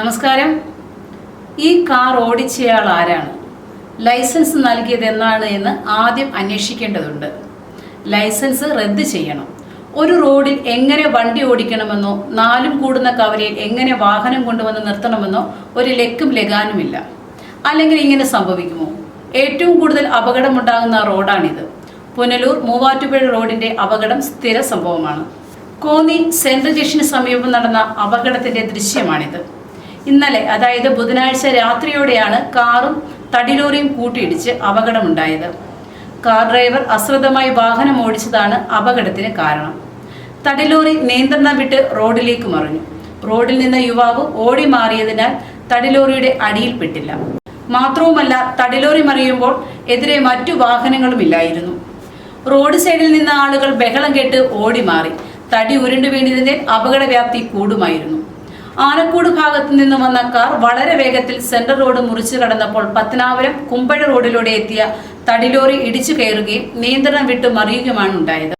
നമസ്കാരം. ഈ കാർ ഓടിച്ചയാൾ ആരാണ്? ലൈസൻസ് നൽകിയത് എന്നാണ് എന്ന് ആദ്യം അന്വേഷിക്കേണ്ടതുണ്ട്. ലൈസൻസ് റദ്ദ് ചെയ്യണം. ഒരു റോഡിൽ എങ്ങനെ വണ്ടി ഓടിക്കണമെന്നോ നാലും കൂടുന്ന കവലയിൽ എങ്ങനെ വാഹനം കൊണ്ടുവന്ന് നിർത്തണമെന്നോ ഒരു ലക്കും ലഗാനുമില്ല. അല്ലെങ്കിൽ ഇങ്ങനെ സംഭവിക്കുമോ? ഏറ്റവും കൂടുതൽ അപകടമുണ്ടാകുന്ന റോഡാണിത്. പുനലൂർ മൂവാറ്റുപുഴ റോഡിന്റെ അപകടം സ്ഥിര സംഭവമാണ്. കോന്നി സെൻട്രൽ ജംഗ്ഷന് സമീപം നടന്ന അപകടത്തിന്റെ ദൃശ്യമാണിത്. ഇന്നലെ അതായത് ബുധനാഴ്ച രാത്രിയോടെയാണ് കാറും തടിലോറിയും കൂട്ടിയിടിച്ച് അപകടമുണ്ടായത്. കാർ ഡ്രൈവർ അശ്രദ്ധമായി വാഹനം ഓടിച്ചതാണ് അപകടത്തിന് കാരണം. തടിലോറി നിയന്ത്രണം വിട്ട് റോഡിലേക്ക് മറിഞ്ഞു. റോഡിൽ നിന്ന് യുവാവ് ഓടി മാറിയതിനാൽ തടിലോറിയുടെ അടിയിൽപ്പെട്ടില്ല മാത്രവുമല്ല തടിലോറി മറിയുമ്പോൾ എതിരെ മറ്റു വാഹനങ്ങളുമില്ലായിരുന്നു റോഡ് സൈഡിൽ നിന്ന ആളുകൾ ബഹളം കേട്ട് ഓടി മാറി. തടി ഉരുണ്ടു വീണതിന്റെ അപകട വ്യാപ്തി കൂടുമായിരുന്നു. ആനക്കൂട് ഭാഗത്തു നിന്ന് വന്ന കാർ വളരെ വേഗത്തിൽ സെൻട്രൽ റോഡ് മുറിച്ചു കടന്നപ്പോൾ പത്തനാപുരം കുമ്പഴ റോഡിലൂടെ എത്തിയ തടിലോറി ഇടിച്ചു കയറുകയും നിയന്ത്രണം വിട്ട് മറിയുകയുമാണ് ഉണ്ടായത്.